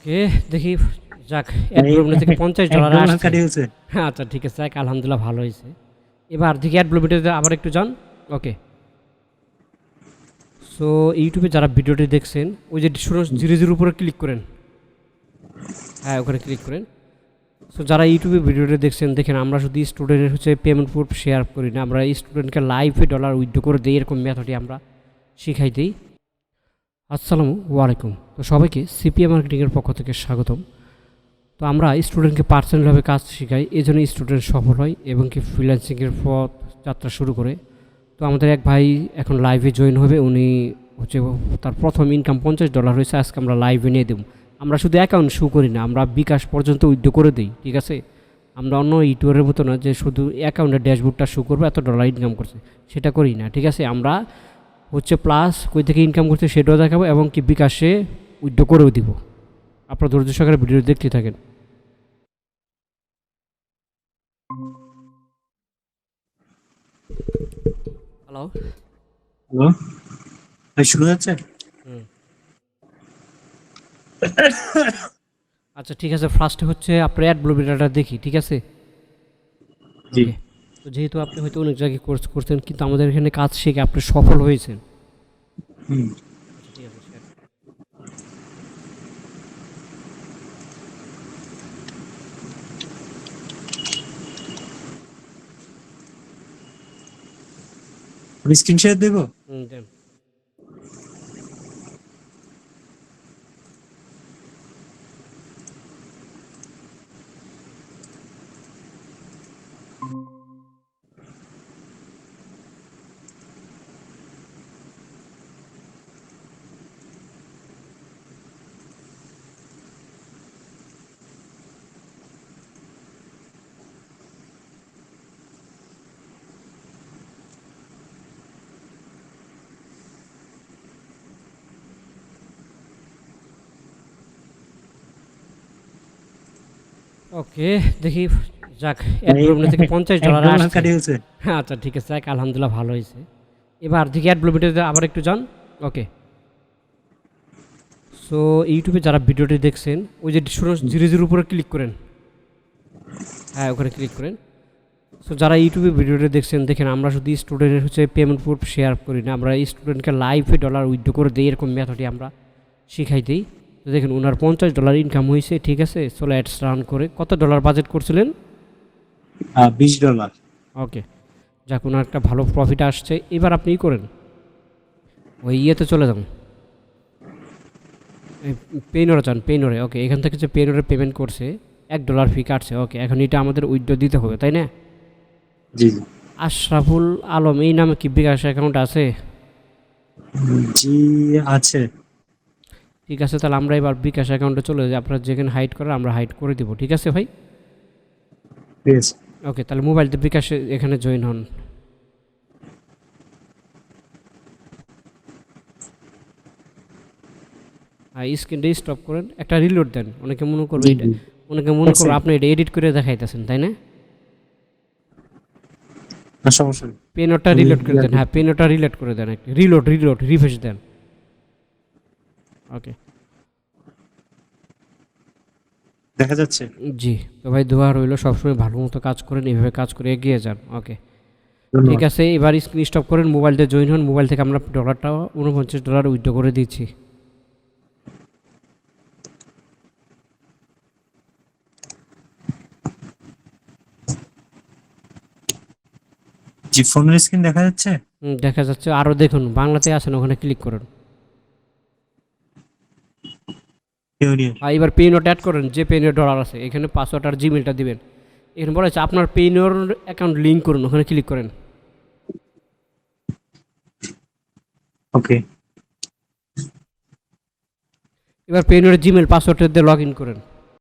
ওকে দেখি যাক অ্যাডব্লুমিটার থেকে পঞ্চাশ ডলার আসছে। হ্যাঁ আচ্ছা ঠিক আছে যাক আলহামদুলিল্লাহ ভালো হয়েছে। এবার দেখি অ্যাডব্লুমিটারে আবার একটু যান। ওকে। সো ইউটিউবে যারা ভিডিওটি দেখছেন ওই যে জিরো জিরোর উপরে ক্লিক করেন। হ্যাঁ ওখানে ক্লিক করেন। সো যারা ইউটিউবে ভিডিওটি দেখছেন দেখেন আমরা শুধু স্টুডেন্টের হচ্ছে পেমেন্ট প্রুফ শেয়ার করি না আমরা স্টুডেন্টকে লাইভে ডলার উইথড্র করে দিই এরকম মেথডই আমরা শিখাই দিই। আসসালামু আলাইকুম। তো সবাইকে সিপিএ মার্কেটিংয়ের পক্ষ থেকে স্বাগতম। তো আমরা স্টুডেন্টকে পার্সোনালভাবে কাজ শেখাই এই জন্য স্টুডেন্ট সফল হয় এবং কি ফ্রিল্যান্সিংয়ের পথ যাত্রা শুরু করে। তো আমাদের এক ভাই এখন লাইভে জয়েন হবে, উনি হচ্ছে তার প্রথম ইনকাম পঞ্চাশ ডলার হয়েছে, আজকে আমরা লাইভে নিয়ে দেবো। আমরা শুধু অ্যাকাউন্ট শু করি না, আমরা বিকাশ পর্যন্ত উইথড্র করে দিই, ঠিক আছে? আমরা অন্য ইউটিউবের মতো না যে শুধু অ্যাকাউন্টের ড্যাশবোর্ডটা শু করব, এত ডলার ইনকাম করছে, সেটা করি না, ঠিক আছে? আমরা হচ্ছে প্লাস কই থেকে ইনকাম করছে সেটাও দেখাবো এবং কি বিকাশে উইথড্র করেও দিব। আপনার ধৈর্য সহকারে ভিডিও দেখতে থাকেন। হ্যালো হ্যালো ভাই শুরু হচ্ছে আচ্ছা ঠিক আছে ফার্স্টে হচ্ছে আপনার অ্যাড ব্লুবিটাটা দেখি ঠিক আছে? জি। যেহেতু আপনি হয়তো অনেক জায়গায় কোর্স করছেন, কিন্তু আমাদের এখানে কাজ শিখে আপনি সফল হয়েছেন। হুম। স্ক্রিন শেয়ার দেবো হুম, দেন। ওকে দেখি যাক অ্যাডব্লুমিটার থেকে পঞ্চাশ ডলার আসছে। হ্যাঁ আচ্ছা ঠিক আছে যাক আলহামদুলিল্লাহ ভালো হয়েছে। এবার দেখি অ্যাডব্লুমিটারে আবার একটু যান। ওকে। সো ইউটিউবে যারা ভিডিওটি দেখছেন ওই যে জিরো জিরোর উপরে ক্লিক করেন। হ্যাঁ ওখানে ক্লিক করেন। সো যারা ইউটিউবে ভিডিওটি দেখছেন দেখেন আমরা শুধু স্টুডেন্টের হচ্ছে পেমেন্ট প্রুফ শেয়ার করি না আমরা স্টুডেন্টকে লাইভে ডলার উইথড্র করে দিই এরকম মেথডই আমরা শিখাই দিই। দেখেন ওনার পঞ্চাশ ডলার ইনকাম হয়েছে ঠিক আছে? চলো অ্যাডস রান করে কত ডলার বাজেট করছিলেন? বিশ ডলার ওকে যাক ওনার একটা ভালো প্রফিট আসছে। এবার আপনি করেন। ওই ইয়েতে চলে যান। পেনরে চান পেনরে ওকে এখান থেকে যে পেনরে পেমেন্ট করছে এক ডলার ফি কাটছে। ওকে এখন এটা আমাদের উইথড্র দিতে হবে তাই না? জি। আশরাফুল আলম এই নামে কি বিকাশ অ্যাকাউন্ট আছে? জি আছে। ঠিক আছে তাহলে আমরা এবার বিকাশ অ্যাকাউন্টে চলে যাই। আপনারা যেখানে হাইড করেন আমরা হাইড করে দিব ঠিক আছে ভাই? ওকে তাহলে মোবাইল দিয়ে বিকাশে এখানে জয়েন হন। আর স্ক্রিনটা স্টপ করেন একটা রিলোড দেন। অনেকে মনে করবে এটা অনেকে মনে করবে। আপনি এটা এডিট করে দেখাইতেছেন তাই না? পেনটা রিলোড করে দেন। হ্যাঁ পেনটা রিলোড করে দেন একটু। রিলোড রিলোড রিফ্রেশ দেন। ওকে দেখা যাচ্ছে? জি তো ভাই দোয়া রইল সবসময় ভালো মতো কাজ করেন এইভাবে কাজ করে এগিয়ে যান। ওকে ঠিক আছে এবার স্ক্রিন স্টপ করেন মোবাইল দিয়ে জয়েন হন মোবাইল থেকে আমরা ডলারটা উনপঞ্চাশ ডলার উইথড্র করে দিচ্ছি। জি ফোনের স্ক্রিন দেখা যাচ্ছে? দেখা যাচ্ছে। আরও দেখুন বাংলাতে আছেন ওখানে ক্লিক করুন। আর এবার পে নোট অ্যাড করেন যে পে নোট ডলার আছে এখানে পাসওয়ার্ড আর জিমেলটা দেবেন। এখানে বলা হচ্ছে আপনার পে নোর অ্যাকাউন্ট লিঙ্ক করুন ওখানে ক্লিক করেন। ওকে এবার পে নোটের জিমেল পাসওয়ার্ডটা দিয়ে লগ ইন করেন।